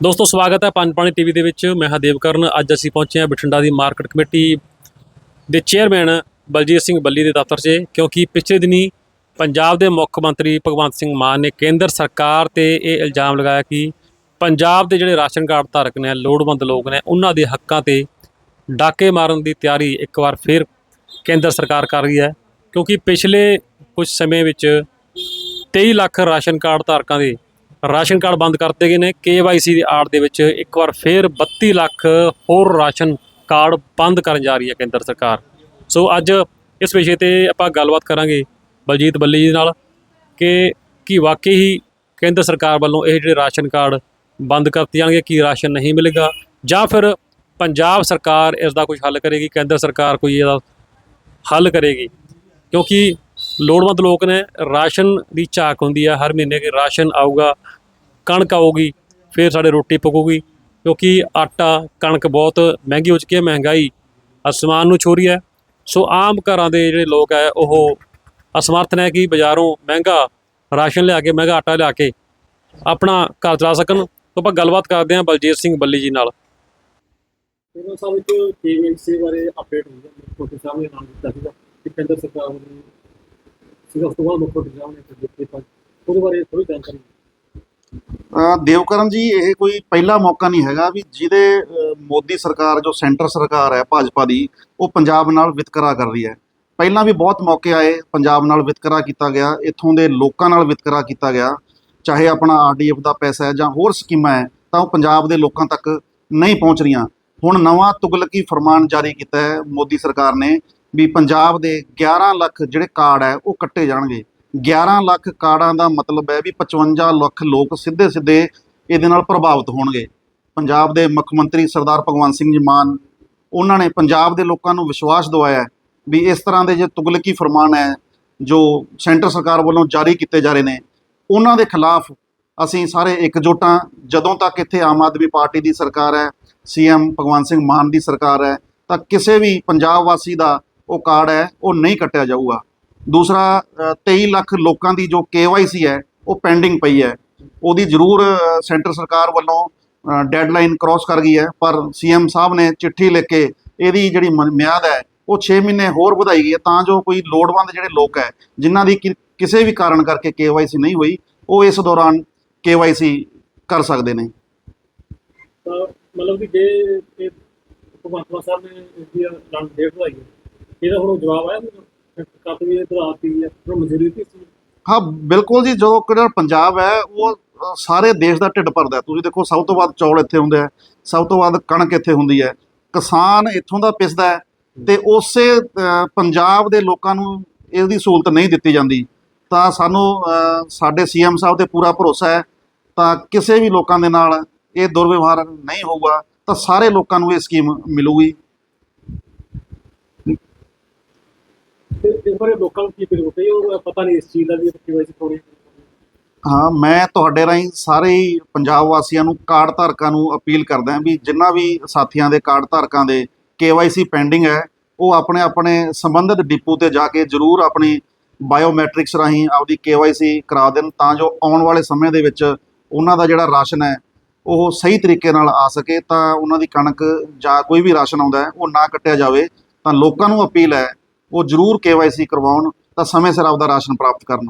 ਦੋਸਤੋ, ਸਵਾਗਤ ਹੈ ਪੰਜ ਪਾਣੀ ਟੀਵੀ ਦੇ ਵਿੱਚ। ਮੈਂ ਹਾਂ ਦੇਵਕਰਨ ਅੱਜ ਅਸੀਂ ਪਹੁੰਚੇ ਹਾਂ ਬਠਿੰਡਾ ਦੀ ਮਾਰਕੀਟ ਕਮੇਟੀ ਦੇ ਚੇਅਰਮੈਨ ਬਲਜੀਤ ਸਿੰਘ ਬੱਲੀ ਦੇ ਦਫ਼ਤਰ 'ਚ, ਕਿਉਂਕਿ ਪਿਛਲੇ ਦਿਨੀ ਪੰਜਾਬ ਦੇ ਮੁੱਖ ਮੰਤਰੀ ਭਗਵੰਤ ਸਿੰਘ ਮਾਨ ਨੇ ਕੇਂਦਰ ਸਰਕਾਰ ਤੇ ਇਹ ਇਲਜ਼ਾਮ ਲਗਾਇਆ ਕਿ ਪੰਜਾਬ ਦੇ ਜਿਹੜੇ ਰਾਸ਼ਨ ਕਾਰਡ ਧਾਰਕ ਨੇ, ਲੋੜਵੰਦ ਲੋਕ ਨੇ, ਉਹਨਾਂ ਦੇ ਹੱਕਾਂ ਤੇ ਡਾਕੇ ਮਾਰਨ ਦੀ ਤਿਆਰੀ ਇੱਕ ਵਾਰ ਫਿਰ ਕੇਂਦਰ ਸਰਕਾਰ ਕਰ ਰਹੀ ਹੈ। ਕਿਉਂਕਿ ਪਿਛਲੇ ਕੁਝ ਸਮੇਂ ਵਿੱਚ 23 ਲੱਖ ਰਾਸ਼ਨ ਕਾਰਡ ਧਾਰਕਾਂ ਦੇ ਰਾਸ਼ਨ ਕਾਰਡ ਬੰਦ ਕਰਤੇ ਗਏ ਨੇ। KYC ਦੀ ਆੜ ਦੇ ਵਿੱਚ ਇੱਕ ਵਾਰ ਫੇਰ 32 ਲੱਖ ਹੋਰ ਰਾਸ਼ਨ ਕਾਰਡ ਬੰਦ ਕਰਨ ਜਾ ਰਹੀ ਹੈ ਕੇਂਦਰ ਸਰਕਾਰ। ਸੋ ਅੱਜ ਇਸ ਵਿਸ਼ੇ ਤੇ ਆਪਾਂ ਗੱਲਬਾਤ ਕਰਾਂਗੇ ਬਲਜੀਤ ਬੱਲੀ ਜੀ ਨਾਲ ਕਿ ਕੀ ਵਾਕਈ ਹੀ ਕੇਂਦਰ ਸਰਕਾਰ ਵੱਲੋਂ ਇਹ ਜਿਹੜੇ ਰਾਸ਼ਨ ਕਾਰਡ ਬੰਦ ਕਰਤੇ ਜਾਣਗੇ, ਕੀ ਰਾਸ਼ਨ ਨਹੀਂ ਮਿਲੇਗਾ? ਜਾਂ ਫਿਰ ਪੰਜਾਬ ਸਰਕਾਰ ਇਸ ਦਾ ਕੁਝ ਹੱਲ ਕਰੇਗੀ, ਕੇਂਦਰ ਸਰਕਾਰ ਕੋਈ ਇਹਦਾ ਹੱਲ ਕਰੇਗੀ? ਕਿਉਂਕਿ ਲੋੜਵੰਦ ਲੋਕ ਨੇ, ਰਾਸ਼ਨ ਦੀ ਝਾਕ ਹੁੰਦੀ ਹੈ ਹਰ ਮਹੀਨੇ ਕਿ ਰਾਸ਼ਨ ਆਊਗਾ। ਕਣਕ ਆਊਗੀ, ਫਿਰ ਸਾਡੇ ਰੋਟੀ ਪਕੂਗੀ, ਕਿਉਂਕਿ ਆਟਾ ਕਣਕ ਬਹੁਤ ਮਹਿੰਗੀ ਹੋ ਚੁੱਕੀ ਹੈ, ਮਹਿੰਗਾਈ ਅਸਮਾਨ ਨੂੰ ਛੂ ਰਹੀ ਹੈ। ਸੋ ਆਮ ਘਰਾਂ ਦੇ ਜਿਹੜੇ ਲੋਕ ਹੈ, ਉਹ ਅਸਮਰਥ ਨੇ ਕਿ ਬਾਜ਼ਾਰੋਂ ਮਹਿੰਗਾ ਰਾਸ਼ਨ ਲਿਆ ਕੇ, ਮਹਿੰਗਾ ਆਟਾ ਲਿਆ ਕੇ ਆਪਣਾ ਘਰ ਚਲਾ ਸਕਣ। ਤੋਂ ਆਪਾਂ ਗੱਲਬਾਤ ਕਰਦੇ ਹਾਂ ਬਲਜੀਤ ਸਿੰਘ ਬੱਲੀ ਜੀ ਨਾਲ। ਇਹਨਾਂ ਸਭ ਵਿੱਚ ਕੇਵੀਸੀ ਬਾਰੇ ਅਪਡੇਟ ਹੋਈ ਹੈ, ਮੁੱਖ ਸਾਹਿਬ ਨੇ ਨਾਮ ਦਿੱਤਾ ਸੀਗਾ ਕਿ ਕੇਂਦਰ ਸਰਕਾਰ ਨੇ ਸੀਗਾ, ਉਸ ਤੋਂ ਬਾਅਦ ਮੁੱਖ ਸਾਹਿਬ ਨੇ ਫਿਰ ਪਰ ਉਹਦੇ ਬਾਰੇ ਥੋੜੀ ਜਾਣਕਾਰੀ ਦੇਵਕਰਨ ਜੀ, ਇਹ ਕੋਈ ਪਹਿਲਾ ਮੌਕਾ ਨਹੀਂ ਹੈਗਾ ਵੀ ਜਿਹਦੇ ਮੋਦੀ ਸਰਕਾਰ, ਜੋ ਸੈਂਟਰ ਸਰਕਾਰ ਹੈ ਭਾਜਪਾ ਦੀ, ਉਹ ਪੰਜਾਬ ਨਾਲ ਵਿਤਕਰਾ ਕਰ ਰਹੀ ਹੈ। ਪਹਿਲਾਂ ਵੀ ਬਹੁਤ ਮੌਕੇ ਆਏ, ਪੰਜਾਬ ਨਾਲ ਵਿਤਕਰਾ ਕੀਤਾ ਗਿਆ, ਇੱਥੋਂ ਦੇ ਲੋਕਾਂ ਨਾਲ ਵਿਤਕਰਾ ਕੀਤਾ ਗਿਆ। ਚਾਹੇ ਆਪਣਾ ਆਰਡੀਐਫ ਦਾ ਪੈਸਾ ਹੈ ਜਾਂ ਹੋਰ ਸਕੀਮਾਂ ਹੈ, ਤਾਂ ਉਹ ਪੰਜਾਬ ਦੇ ਲੋਕਾਂ ਤੱਕ ਨਹੀਂ ਪਹੁੰਚ ਰਹੀਆਂ। ਹੁਣ ਨਵਾਂ ਤੁਗਲਕੀ ਫਰਮਾਨ ਜਾਰੀ ਕੀਤਾ ਹੈ ਮੋਦੀ ਸਰਕਾਰ ਨੇ ਵੀ ਪੰਜਾਬ ਦੇ 11 ਲੱਖ ਜਿਹੜੇ ਕਾਰਡ ਹੈ, ਉਹ ਕੱਟੇ ਜਾਣਗੇ। 11 ਲੱਖ ਕਾਰਡਾਂ ਦਾ ਮਤਲਬ ਹੈ ਵੀ 55 ਲੱਖ ਲੋਕ ਸਿੱਧੇ ਸਿੱਧੇ ਇਹਦੇ ਨਾਲ ਪ੍ਰਭਾਵਿਤ ਹੋਣਗੇ। ਪੰਜਾਬ ਦੇ ਮੁੱਖ ਮੰਤਰੀ ਸਰਦਾਰ ਭਗਵੰਤ ਸਿੰਘ ਜੀ ਮਾਨ, ਉਹਨਾਂ ਨੇ ਪੰਜਾਬ ਦੇ ਲੋਕਾਂ ਨੂੰ ਵਿਸ਼ਵਾਸ ਦਿਵਾਇਆ ਵੀ ਇਸ ਤਰ੍ਹਾਂ ਦੇ ਜੇ ਤੁਗਲਕੀ ਫਰਮਾਨ ਹੈ, ਜੋ ਸੈਂਟਰ ਸਰਕਾਰ ਵੱਲੋਂ ਜਾਰੀ ਕੀਤੇ ਜਾ ਰਹੇ ਨੇ, ਉਹਨਾਂ ਦੇ ਖਿਲਾਫ ਅਸੀਂ ਸਾਰੇ ਇਕਜੁੱਟ ਹਾਂ। ਜਦੋਂ ਤੱਕ ਇੱਥੇ ਆਮ ਆਦਮੀ ਪਾਰਟੀ ਦੀ ਸਰਕਾਰ ਹੈ, ਸੀਐਮ ਭਗਵੰਤ ਸਿੰਘ ਮਾਨ ਦੀ ਸਰਕਾਰ ਹੈ, ਤਾਂ ਕਿਸੇ ਵੀ ਪੰਜਾਬ ਵਾਸੀ ਦਾ ਉਹ ਕਾਰਡ ਹੈ, ਉਹ ਨਹੀਂ ਕੱਟਿਆ ਜਾਊਗਾ। ਦੂਸਰਾ ਅ, 23 ਲੱਖ ਲੋਕਾਂ ਦੀ ਜੋ KYC ਹੈ ਉਹ ਪੈਂਡਿੰਗ ਪਈ ਹੈ। ਉਹਦੀ ਜ਼ਰੂਰ ਸੈਂਟਰ ਸਰਕਾਰ ਵੱਲੋਂ ਡੈਡਲਾਈਨ ਕ੍ਰਾਸ ਕਰ ਗਈ ਹੈ। ਪਰ ਸੀਐਮ ਸਾਹਿਬ ਨੇ ਚਿੱਠੀ ਲਿਖ ਕੇ ਇਹਦੀ ਜਿਹੜੀ ਮਿਆਦ ਹੈ ਉਹ 6 ਮਹੀਨੇ ਹੋਰ ਵਧਾਈ ਗਈ ਹੈ। ਤਾਂ ਜੋ ਕੋਈ ਲੋੜਵੰਦ ਜਿਹੜੇ ਲੋਕ ਹੈ ਜਿਨ੍ਹਾਂ ਦੀ ਕਿ- ਕਿਸੇ ਵੀ ਕਾਰਨ ਕਰਕੇ KYC ਨਹੀਂ ਹੋਈ ਉਹ ਇਸ ਦੌਰਾਨ KYC ਕਰ ਸਕਦੇ ਨੇ। ਮਤਲਬ ਕਿ ਜੇ ਭਗਵੰਤ ਮਾਨ ਸਾਹਿਬ ਨੇ ਇਸ ਦੀ ਲਾਂਚ ਡੇਟ ਵਧਾਈ ਹੈ ਇਹਦਾ ਹੁਣ ਜਵਾਬ ਆਇਆ ਕੱਟ ਵੀ ਇਹ ਹੈ ਫਿਰ ਮਨਜ਼ੂਰੀ ਸੀ। ਹਾਂ ਬਿਲਕੁਲ ਜੀ ਜੋ ਕਿਹੜਾ ਪੰਜਾਬ ਹੈ ਉਹ ਸਾਰੇ ਦੇਸ਼ ਦਾ ਢਿੱਡ ਭਰਦਾ ਤੁਸੀਂ ਦੇਖੋ ਸਭ ਤੋਂ ਵੱਧ ਚੌਲ ਇੱਥੇ ਹੁੰਦੇ ਆ ਸਭ ਤੋਂ ਵੱਧ ਕਣਕ ਇੱਥੇ ਹੁੰਦੀ ਹੈ। ਕਿਸਾਨ ਇੱਥੋਂ ਦਾ ਪਿਸਦਾ ਹੈ ਤੇ ਉਸੇ ਪੰਜਾਬ ਦੇ ਲੋਕਾਂ ਨੂੰ ਇਸ ਦੀ ਸਹੂਲਤ ਨਹੀਂ ਦਿੱਤੀ ਜਾਂਦੀ। ਤਾਂ ਸਾਨੂੰ ਅ, ਸਾਡੇ ਸੀਐਮ ਸਾਹਿਬ ਤੇ ਪੂਰਾ ਭਰੋਸਾ ਹੈ ਤਾਂ ਕਿਸੇ ਵੀ ਲੋਕਾਂ ਦੇ ਨਾਲ ਇਹ ਦੁਰਵਿਵਹਾਰ ਨਹੀਂ ਹੋਊਗਾ ਤਾਂ ਸਾਰੇ ਲੋਕਾਂ ਨੂੰ ਇਹ ਸਕੀਮ ਮਿਲੂਗੀ। ਇਸ ਬਾਰੇ ਲੋਕਾਂ ਨੂੰ ਕੀ ਅਪੀਲ ਕੀਤੀ ਉਹ ਪਤਾ ਨਹੀਂ ਇਸ ਚੀਜ਼ ਦਾ ਵੀ ਕੇਵੀਸੀ ਥੋੜੀ ਹਾਂ, ਮੈਂ ਤੁਹਾਡੇ ਰਾਹੀਂ ਸਾਰੇ ਹੀ ਪੰਜਾਬ ਵਾਸੀਆਂ ਨੂੰ ਕਾਰਡ ਧਾਰਕਾਂ ਨੂੰ ਅਪੀਲ ਕਰਦਾ ਹਾਂ ਵੀ ਜਿੰਨਾ ਵੀ ਸਾਥੀਆਂ ਦੇ ਕਾਰਡ ਧਾਰਕਾਂ ਦੇ KYC ਪੈਂਡਿੰਗ ਹੈ, ਉਹ ਆਪਣੇ ਆਪਣੇ ਸੰਬੰਧਿਤ ਡਿਪੂ ਤੇ ਜਾ ਕੇ ਜ਼ਰੂਰ ਆਪਣੀ ਬਾਇਓਮੈਟ੍ਰਿਕਸ ਰਾਹੀਂ ਆਪਦੀ KYC ਕਰਾ ਦੇਣ ਤਾਂ ਜੋ ਆਉਣ ਵਾਲੇ ਸਮੇਂ ਦੇ ਵਿੱਚ ਉਹਨਾਂ ਦਾ ਜਿਹੜਾ ਰਾਸ਼ਨ ਹੈ, ਉਹ ਸਹੀ ਤਰੀਕੇ ਨਾਲ ਆ ਸਕੇ ਤਾਂ ਉਹਨਾਂ ਦੀ ਕਣਕ ਜਾਂ ਕੋਈ ਵੀ ਰਾਸ਼ਨ ਆਉਂਦਾ ਹੈ, ਉਹ ਨਾ ਕੱਟਿਆ ਜਾਵੇ ਤਾਂ ਲੋਕਾਂ ਨੂੰ ਅਪੀਲ ਹੈ ਉਹ ਜ਼ਰੂਰ KYC ਕਰਵਾਉਣ ਤਾਂ ਸਮੇਂ ਸਿਰ ਆਪਦਾ ਰਾਸ਼ਨ ਪ੍ਰਾਪਤ ਕਰਨ।